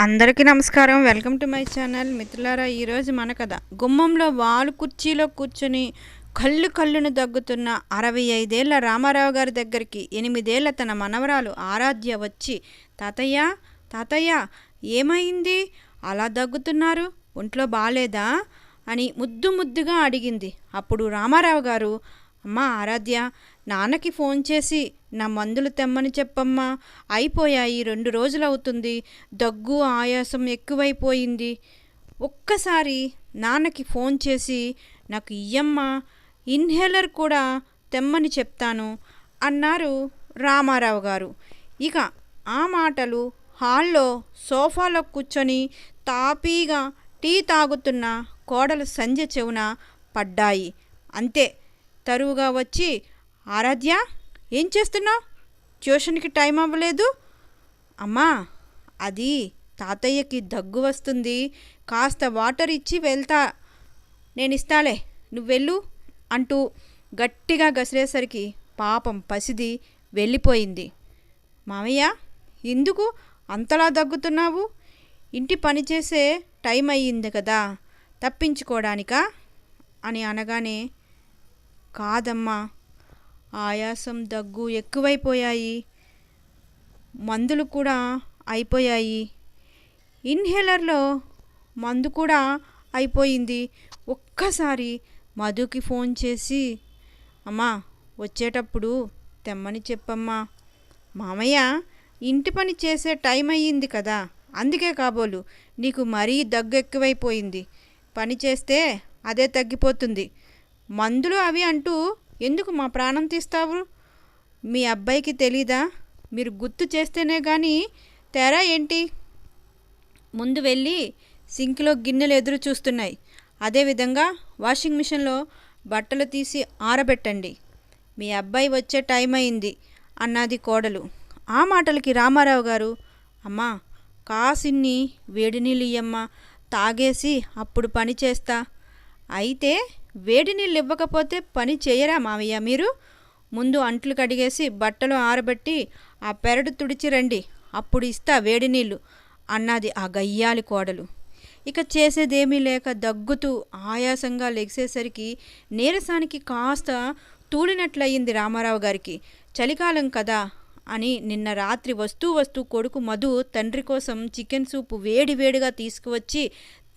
అందరికీ నమస్కారం. Welcome to my channel. మిత్రులారా ఈరోజు మన కథ. గుమ్మంలో వాలు కుర్చీలో కూర్చొని కళ్ళు కళ్ళును దగ్గుతున్న అరవై ఐదేళ్ళ రామారావు గారి దగ్గరికి ఎనిమిదేళ్ళ తన మనవరాలు ఆరాధ్య వచ్చి తాతయ్య తాతయ్య ఏమైంది? అలా దగ్గుతున్నారు? ఒంట్లో బాలేదా? అని ముద్దు ముద్దుగా అడిగింది. అప్పుడు రామారావు గారు అమ్మ ఆరాధ్య నాన్నకి ఫోన్ చేసి నా మందులు తెమ్మని చెప్పమ్మా అయిపోయాయి రెండు రోజులు అవుతుంది దగ్గు ఆయాసం ఎక్కువైపోయింది. ఒక్కసారి నాన్నకి ఫోన్ చేసి నాకు ఇయ్యమ్మా ఇన్హేలర్ కూడా తెమ్మని చెప్తాను అన్నారు రామారావు గారు. ఇక ఆ మాటలు హాల్లో సోఫాలో కూర్చొని తాపీగా టీ తాగుతున్న కోడలు సంధ్య చెవున పడ్డాయి. అంతే తరువుగా వచ్చి ఆరాధ్య ఏం చేస్తున్నావు? ట్యూషన్కి టైం అవ్వలేదు. అమ్మా అది తాతయ్యకి దగ్గు వస్తుంది. కాస్త వాటర్ ఇచ్చి వెళ్తా. నేను ఇస్తాలే. నువ్వు వెళ్ళు అంటూ గట్టిగా గసిరేసరికి పాపం పసిది వెళ్ళిపోయింది. మామయ్య ఎందుకు అంతలా దగ్గుతున్నావు? ఇంటి పని చేసే టైం అయ్యింది కదా తప్పించుకోవడానికా అని అనగానే కాదమ్మా ఆయాసం దగ్గు ఎక్కువైపోయాయి. మందులు కూడా అయిపోయాయి. ఇన్హేలర్లో మందు కూడా అయిపోయింది. ఒక్కసారి మధుకి ఫోన్ చేసి అమ్మా వచ్చేటప్పుడు తెమ్మని చెప్పమ్మా. మామయ్య ఇంటి పని చేసే టైం అయ్యింది కదా అందుకే కాబోలు నీకు మరీ దగ్గు ఎక్కువైపోయింది. పని చేస్తే అదే తగ్గిపోతుంది. మందులు అవి అంటూ ఎందుకు మా ప్రాణం తీస్తావు? మీ అబ్బాయికి తెలీదా? మీరు గుర్తు చేస్తేనే కానీ తేరా ఏంటి? ముందు వెళ్ళి సింక్లో గిన్నెలు ఎదురు చూస్తున్నాయి. అదేవిధంగా వాషింగ్ మిషన్లో బట్టలు తీసి ఆరబెట్టండి. మీ అబ్బాయి వచ్చే టైం అయింది అన్నది కోడలు. ఆ మాటలకి రామారావు గారు అమ్మా కాసిన్ని వేడి నీళ్ళు ఇయ్యమ్మా తాగేసి అప్పుడు పని చేస్తా. అయితే వేడి నీళ్ళు ఇవ్వకపోతే పని చేయరా మావయ్య మీరు? ముందు అంట్లు కడిగేసి బట్టలు ఆరబెట్టి ఆ పెరడు తుడిచి రండి. అప్పుడు ఇస్తా వేడి నీళ్ళు అన్నది ఆ గయ్యాలి కోడలు. ఇక చేసేదేమీ లేక దగ్గుతూ ఆయాసంగా లెగిసేసరికి నీరసానికి కాస్త తూలినట్లయింది రామారావు గారికి. చలికాలం కదా అని నిన్న రాత్రి వస్తూ వస్తూ కొడుకు మధు తండ్రి కోసం చికెన్ సూపు వేడి వేడిగా తీసుకువచ్చి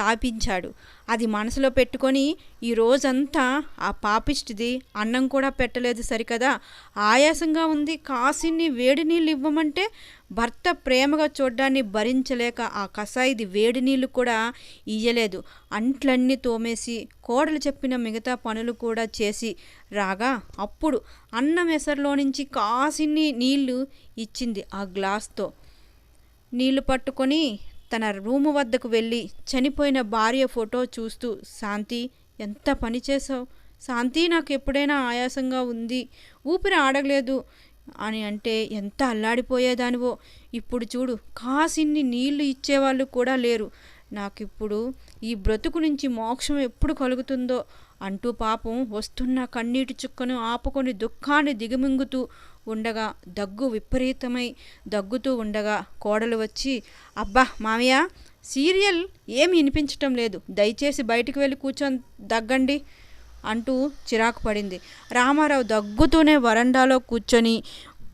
తాపించాడు. అది మనసులో పెట్టుకొని ఈ రోజంతా ఆ పాపిష్టిది అన్నం కూడా పెట్టలేదు సరికదా? ఆయాసంగా ఉంది. కాసిన్ని వేడి నీళ్ళు ఇవ్వమంటే భర్త ప్రేమగా చూడ్డాన్ని భరించలేక ఆ కషాయిది వేడి నీళ్ళు కూడా ఇయ్యలేదు. అంట్లన్నీ తోమేసి కోడలు చెప్పిన మిగతా పనులు కూడా చేసి రాగా అప్పుడు అన్నం ఎసరులో నుంచి కాసిన్ని నీళ్ళు ఇచ్చింది ఆ గ్లాస్తో. నీళ్ళు పట్టుకొని తన రూము వద్దకు వెళ్ళి చనిపోయిన భార్య ఫోటో చూస్తూ శాంతి ఎంత పని చేసావు శాంతి నాకు ఎప్పుడైనా ఆయాసంగా ఉంది. ఊపిరి ఆడలేదు. అని అంటే ఎంత అల్లాడిపోయేదానివో. ఇప్పుడు చూడు కాసిన్ని నీళ్ళు ఇచ్చేవాళ్ళు కూడా లేరు. నాకిప్పుడు ఈ బ్రతుకు నుంచి మోక్షం ఎప్పుడు కలుగుతుందో అంటూ పాపం వస్తున్న కన్నీటి చుక్కను ఆపుకొని దుఃఖాన్ని దిగమింగుతూ ఉండగా దగ్గు విపరీతమై దగ్గుతూ ఉండగా కోడలు వచ్చి అబ్బా మామయ్య సీరియల్ ఏమి వినిపించటం లేదు. దయచేసి బయటికి వెళ్ళి కూర్చొని దగ్గండి అంటూ చిరాకు పడింది. రామారావు దగ్గుతూనే వరండాలో కూర్చొని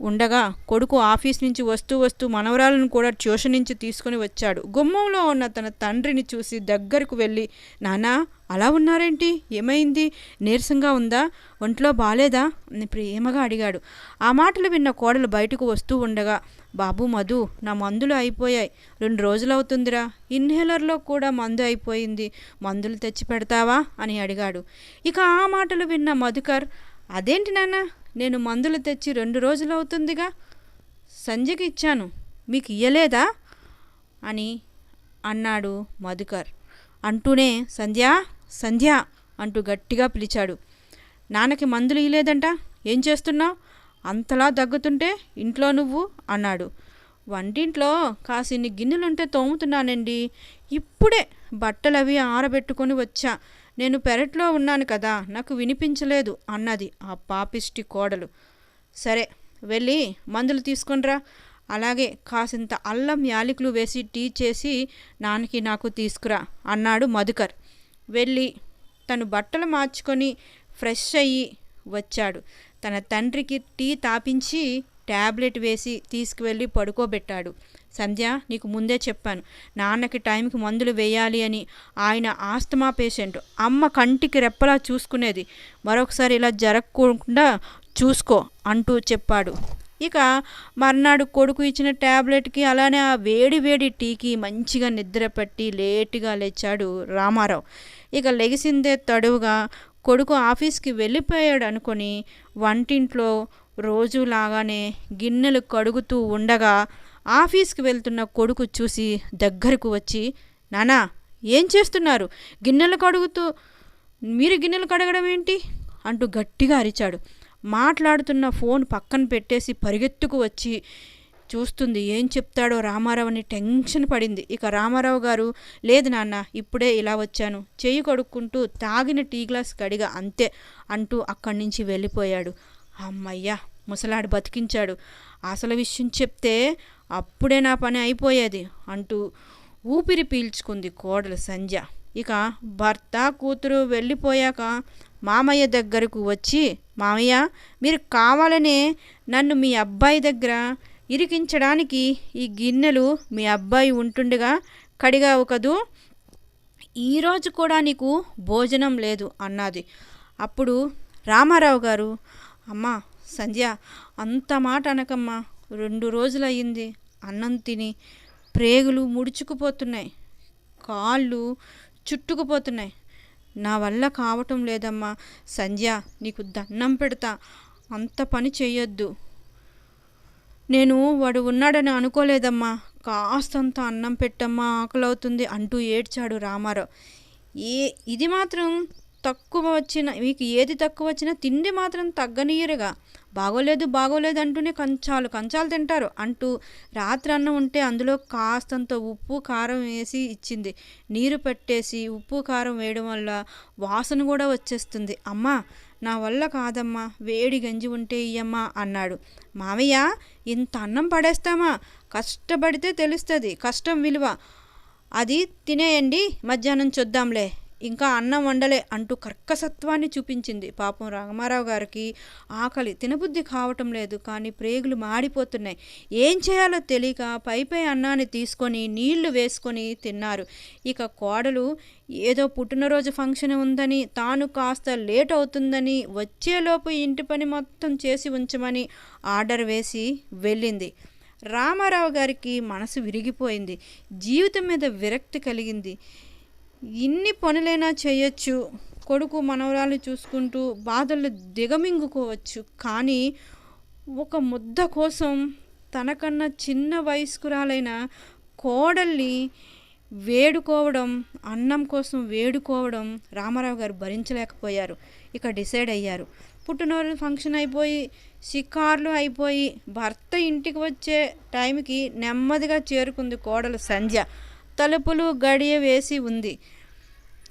ఉండగా కొడుకు ఆఫీస్ నుంచి వస్తూ వస్తూ మనవరాలను కూడా ట్యూషన్ నుంచి తీసుకుని వచ్చాడు. గుమ్మంలో ఉన్న తన తండ్రిని చూసి దగ్గరకు వెళ్ళి నానా అలా ఉన్నారేంటి? ఏమైంది? నీరసంగా ఉందా? ఒంట్లో బాలేదా? అని ప్రేమగా అడిగాడు. ఆ మాటలు విన్న కోడలు బయటకు వస్తూ ఉండగా బాబు మధు నా మందులు అయిపోయాయి. రెండు రోజులు అవుతుందిరా ఇన్హేలర్లో కూడా మందు అయిపోయింది. మందులు తెచ్చి పెడతావా? అని అడిగాడు. ఇక ఆ మాటలు విన్న మధుకర్ అదేంటి నాన్న? నేను మందులు తెచ్చి రెండు రోజులు అవుతుందిగా. సంజయ్కి ఇచ్చాను. మీకు ఇయ్యలేదా? అని అన్నాడు మధుకర్. అంటూనే సంధ్య సంధ్య అంటూ గట్టిగా పిలిచాడు. నాన్నకి మందులు ఇయ్యలేదంట? ఏం చేస్తున్నావు? అంతలా దగ్గుతుంటే ఇంట్లో నువ్వు? అన్నాడు. వంటింట్లో కాసిన్ని గిన్నెలుంటే తోముతున్నానండి. ఇప్పుడే బట్టలు అవి ఆరబెట్టుకొని వచ్చా. నేను పెరట్లో ఉన్నాను కదా నాకు వినిపించలేదు అన్నది ఆ పాపిష్టి కోడలు. సరే వెళ్ళి మందులు తీసుకొనిరా. అలాగే కాసింత అల్లం యాలకులు వేసి టీ చేసి నాన్నకి నాకు తీసుకురా అన్నాడు మధుకర్. వెళ్ళి తను బట్టలు మార్చుకొని ఫ్రెష్ అయ్యి వచ్చాడు. తన తండ్రికి టీ తాపించి ట్యాబ్లెట్ వేసి తీసుకువెళ్ళి పడుకోబెట్టాడు. సంధ్య నీకు ముందే చెప్పాను. నాన్నకి టైంకి మందులు వేయాలి అని ఆయన ఆస్తమా పేషెంట్. అమ్మ కంటికి రెప్పలా చూసుకునేది. మరొకసారి ఇలా జరగకుండా చూసుకో అంటూ చెప్పాడు. ఇక మర్నాడు కొడుకు ఇచ్చిన ట్యాబ్లెట్కి అలానే ఆ వేడి వేడి టీకి మంచిగా నిద్ర పట్టి లేటుగా లేచాడు రామారావు. ఇక లెగిసిందే తడువుగా కొడుకు ఆఫీస్కి వెళ్ళిపోయాడు అనుకొని వంటింట్లో రోజులాగానే గిన్నెలు కడుగుతూ ఉండగా ఆఫీస్కి వెళ్తున్న కొడుకు చూసి దగ్గరకు వచ్చి నానా ఏం చేస్తున్నారు? గిన్నెలు కడుగుతూ మీరు గిన్నెలు కడగడం ఏంటి? అంటూ గట్టిగా అరిచాడు. మాట్లాడుతున్న ఫోన్ పక్కన పెట్టేసి పరిగెత్తుకు వచ్చి చూస్తుంది. ఏం చెప్తాడో రామారావు అని టెన్షన్ పడింది. ఇక రామారావు గారు లేదు నాన్న ఇప్పుడే ఇలా వచ్చాను. చేయి కడుక్కుంటూ తాగిన టీ గ్లాస్ కడిగా అంతే అంటూ అక్కడి నుంచి వెళ్ళిపోయాడు. అమ్మయ్యా ముసలాడు బతికించాడు. అసలు విషయం చెప్తే అప్పుడే నా పని అయిపోయేది అంటూ ఊపిరి పీల్చుకుంది కోడలు సంధ్య. ఇక భర్త కూతురు వెళ్ళిపోయాక మామయ్య దగ్గరకు వచ్చి మామయ్య మీరు కావాలనే నన్ను మీ అబ్బాయి దగ్గర ఇరికించడానికి ఈ గిన్నెలు మీ అబ్బాయి ఉంటుండగా కడిగావు కదూ ఈరోజు కూడా నీకు భోజనం లేదు అన్నది. అప్పుడు రామారావు గారు అమ్మా సంధ్య అంత మాట అనకమ్మా. రెండు రోజులయ్యింది. అన్నం తిని ప్రేగులు ముడుచుకుపోతున్నాయి. కాళ్ళు చుట్టుకుపోతున్నాయి. నా వల్ల కావటం లేదమ్మా. సంధ్య నీకు దండం పెడతా. అంత పని చేయొద్దు నేను వాడు ఉన్నాడని అనుకోలేదమ్మా. కాస్తంత అన్నం పెట్టమ్మా ఆకలవుతుంది అంటూ ఏడ్చాడు రామారావు. ఏ ఇది మాత్రం తక్కువ వచ్చిన మీకు ఏది తక్కువ వచ్చినా తిండి మాత్రం తగ్గనీయరుగా. బాగోలేదు బాగోలేదు అంటూనే కంచాలు కంచాలు తింటారు అంటూ రాత్రి అన్నం ఉంటే అందులో కాస్తంత ఉప్పు కారం వేసి ఇచ్చింది. నీరు పెట్టేసి ఉప్పు కారం వేయడం వల్ల వాసన కూడా వచ్చేస్తుంది. అమ్మా నా వల్ల కాదమ్మా వేడి గంజి ఉంటే ఇయ్యమ్మా అన్నాడు. మావయ్య ఇంత అన్నం పడేస్తామా? కష్టపడితే తెలుస్తుంది కష్టం విలువ. అది తినేయండి మధ్యాహ్నం చూద్దాంలే. ఇంకా అన్నం వండలే అంటూ కర్కసత్వాన్ని చూపించింది. పాపం రామారావు గారికి ఆకలి తినబుద్ధి కావటం లేదు. కానీ ప్రేగులు మాడిపోతున్నాయి. ఏం చేయాలో తెలియక పై పై అన్నాన్ని తీసుకొని నీళ్ళు వేసుకొని తిన్నారు. ఇక కోడలు ఏదో పుట్టినరోజు ఫంక్షన్ ఉందని తాను కాస్త లేట్ అవుతుందని వచ్చేలోపు ఇంటి పని మొత్తం చేసి ఉంచమని ఆర్డర్ వేసి వెళ్ళింది. రామారావు గారికి మనసు విరిగిపోయింది. జీవితం మీద విరక్తి కలిగింది. ఇన్ని పనులైనా చేయొచ్చు కొడుకు మనవరాలు చూసుకుంటూ బాధలు దిగమింగుకోవచ్చు. కానీ ఒక ముద్ద కోసం తనకన్నా చిన్న వయస్కురాలైన కోడల్ని వేడుకోవడం అన్నం కోసం వేడుకోవడం రామారావు గారు భరించలేకపోయారు. ఇక డిసైడ్ అయ్యారు. పుట్టినరోజు ఫంక్షన్ అయిపోయి షికార్లు అయిపోయి భర్త ఇంటికి వచ్చే టైంకి నెమ్మదిగా చేరుకుంది కోడలు సంధ్య. తలుపులు గడియ వేసి ఉంది.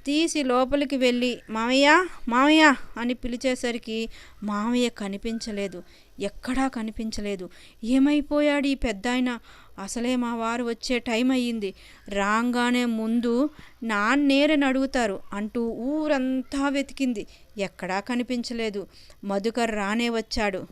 తీసి లోపలికి వెళ్ళి మామయ్య మామయ్య అని పిలిచేసరికి మామయ్య కనిపించలేదు. ఎక్కడా కనిపించలేదు. ఏమైపోయాడు ఈ పెద్దాయన? అసలే మా వారు వచ్చే టైం అయ్యింది. రాగానే ముందు నాన్నేరని అడుగుతారు అంటూ ఊరంతా వెతికింది. ఎక్కడా కనిపించలేదు. మధుకర్ రానే వచ్చాడు.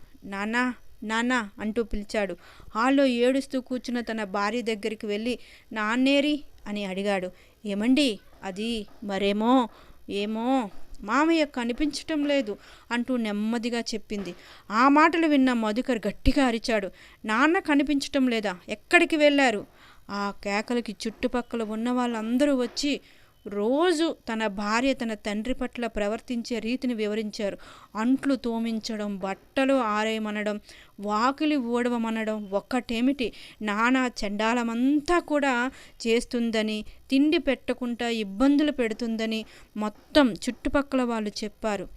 నానా నాన్న అంటూ పిలిచాడు. హాల్లో ఏడుస్తూ కూర్చున్న తన భార్య దగ్గరికి వెళ్ళి నాన్నేరి అని అడిగాడు. ఏమండి? అది మరేమో? ఏమో? మామయ్య కనిపించటం లేదు అంటూ నెమ్మదిగా చెప్పింది. ఆ మాటలు విన్న మధుకర్ గట్టిగా అరిచాడు. నాన్న కనిపించటం లేదా? ఎక్కడికి వెళ్ళారు? ఆ కేకలకి చుట్టుపక్కల ఉన్న వాళ్ళందరూ వచ్చి రోజు తన భార్య తన తండ్రి పట్ల ప్రవర్తించే రీతిని వివరించారు. అంట్లు తోమించడం బట్టలు ఆరేయమనడం వాకిలి ఊడవమనడం ఒక్కటేమిటి? నానా చండాలమంతా కూడా చేస్తుందని తిండి పెట్టకుండా ఇబ్బందులు పెడుతుందని మొత్తం చుట్టుపక్కల వాళ్ళు చెప్పారు.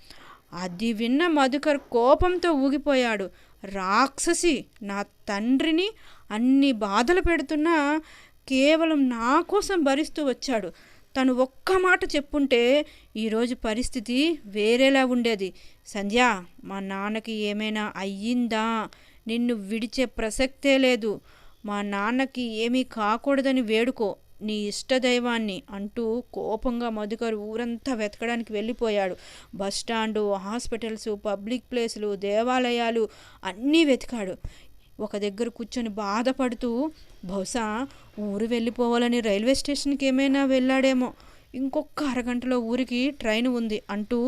అది విన్న మధుకర్ కోపంతో ఊగిపోయాడు. రాక్షసి నా తండ్రిని అన్ని బాధలు పెడుతున్నా కేవలం నా కోసం భరిస్తూ వచ్చాడు. తను ఒక్క మాట చెప్పుంటే ఈరోజు పరిస్థితి వేరేలా ఉండేది. సంధ్య మా నాన్నకి ఏమైనా అయ్యిందా? నిన్ను విడిచే ప్రసక్తే లేదు. మా నాన్నకి ఏమీ కాకూడదని వేడుకో నీ ఇష్టదైవాన్ని అంటూ కోపంగా మధుకర్ ఊరంతా వెతకడానికి వెళ్ళిపోయాడు. బస్టాండు హాస్పిటల్స్ పబ్లిక్ ప్లేసులు దేవాలయాలు అన్నీ వెతికాడు. ఒక దగ్గర కూర్చొని బాధపడుతూ బహుశా ఊరు వెళ్ళిపోవాలని రైల్వే స్టేషన్కి ఏమైనా వెళ్ళాడేమో. ఇంకొక అరగంటలో ఊరికి ట్రైన్ ఉంది అంటూ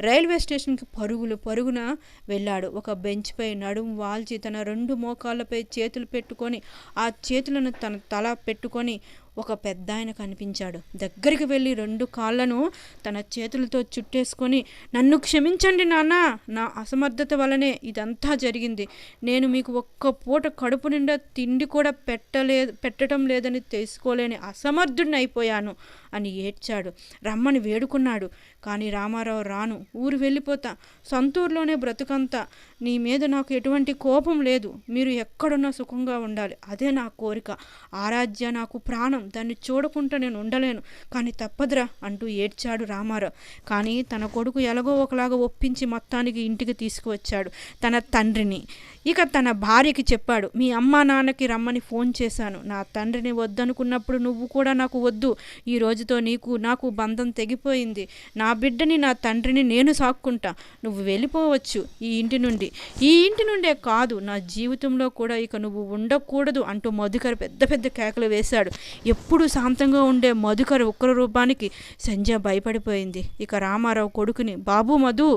రైల్వే స్టేషన్కి పరుగులు పరుగున వెళ్ళాడు. ఒక బెంచ్పై నడుము వాల్చి తన రెండు మోకాళ్ళపై చేతులు పెట్టుకొని ఆ చేతులను తన తల పెట్టుకొని ఒక పెద్ద ఆయన కనిపించాడు. దగ్గరికి వెళ్ళి రెండు కాళ్ళను తన చేతులతో చుట్టేసుకొని నన్ను క్షమించండి నాన్న నా అసమర్థత వలనే ఇదంతా జరిగింది. నేను మీకు ఒక్క పూట కడుపు నిండా తిండి కూడా పెట్టలే పెట్టడం లేదని తెలుసుకోలేని అసమర్థుడిని అయిపోయాను అని ఏడ్చాడు. రమ్మని వేడుకున్నాడు. కానీ రామారావు రాను. ఊరు వెళ్ళిపోతా. సొంతూరులోనే బ్రతుకంతా. నీ మీద నాకు ఎటువంటి కోపం లేదు. మీరు ఎక్కడున్నా సుఖంగా ఉండాలి. అదే నా కోరిక. ఆరాధ్య నాకు ప్రాణం. దాన్ని చూడకుండా నేను ఉండలేను. కానీ తప్పదురా అంటూ ఏడ్చాడు రామారావు. కానీ తన కొడుకు ఎలాగో ఒకలాగా ఒప్పించి మొత్తానికి ఇంటికి తీసుకువచ్చాడు తన తండ్రిని. ఇక తన భార్యకి చెప్పాడు మీ అమ్మ నాన్నకి రమ్మని ఫోన్ చేశాను. నా తండ్రిని వద్దనుకున్నప్పుడు నువ్వు కూడా నాకు వద్దు. ఈ రోజుతో నీకు నాకు బంధం తెగిపోయింది. నా బిడ్డని నా తండ్రిని నేను సాక్కుంటా. నువ్వు వెళ్ళిపోవచ్చు ఈ ఇంటి నుండి. ఈ ఇంటి నుండే కాదు నా జీవితంలో కూడా ఇక నువ్వు ఉండకూడదు అంటూ మధుకర్ పెద్ద పెద్ద కేకలు వేశాడు. ఎప్పుడు శాంతంగా ఉండే మధుకర్ ఉగ్ర రూపానికి సంజయ్ భయపడిపోయింది. ఇక రామారావు కొడుకుని బాబు మధు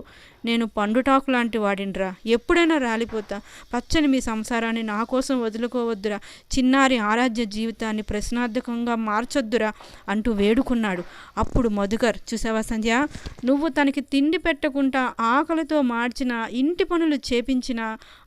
నేను పండుటాకు లాంటి వాడినరా. ఎప్పుడైనా రాలిపోతా. పచ్చని మీ సంసారాన్ని నా కోసం వదులుకోవద్దురా. చిన్నారి ఆరాధ్య జీవితాన్ని ప్రశ్నార్థకంగా మార్చొద్దురా అంటూ వేడుకున్నాడు. అప్పుడు మధుకర్ చూసావా సంధ్య? నువ్వు తనకి తిండి పెట్టకుండా ఆకలితో మార్చిన ఇంటి పనులు చేపించిన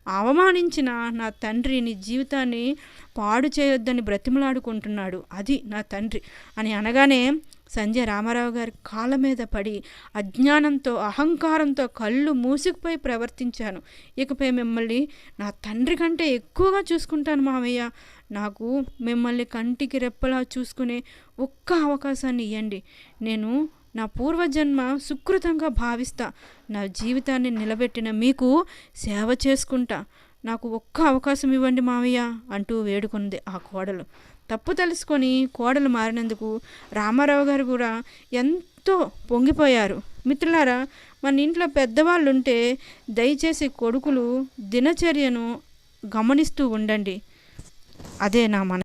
అవమానించిన నా తండ్రి నీ జీవితాన్ని పాడు చేయొద్దని బ్రతిమలాడుకుంటున్నాడు. అది నా తండ్రి అని అనగానే సంజయ్ రామారావు గారి కాళ్ళ మీద పడి అజ్ఞానంతో అహంకారంతో కళ్ళు మూసుకుపోయి ప్రవర్తించాను. ఇకపై మిమ్మల్ని నా తండ్రి కంటే ఎక్కువగా చూసుకుంటాను మావయ్య. నాకు మిమ్మల్ని కంటికి రెప్పలా చూసుకునే ఒక్క అవకాశాన్ని ఇవ్వండి నేను నా పూర్వజన్మ సుకృతంగా భావిస్తా. నా జీవితాన్ని నిలబెట్టిన మీకు సేవ చేసుకుంటా. నాకు ఒక్క అవకాశం ఇవ్వండి మావయ్య అంటూ వేడుకుంది ఆ కోడలు. తప్పు తెలుసుకొని కోడలు మారినందుకు రామారావు గారు కూడా ఎంతో పొంగిపోయారు. మిత్రులారా మన ఇంట్లో పెద్దవాళ్ళు ఉంటే దయచేసి కొడుకులు దినచర్యను గమనిస్తూ ఉండండి. అదే నా మన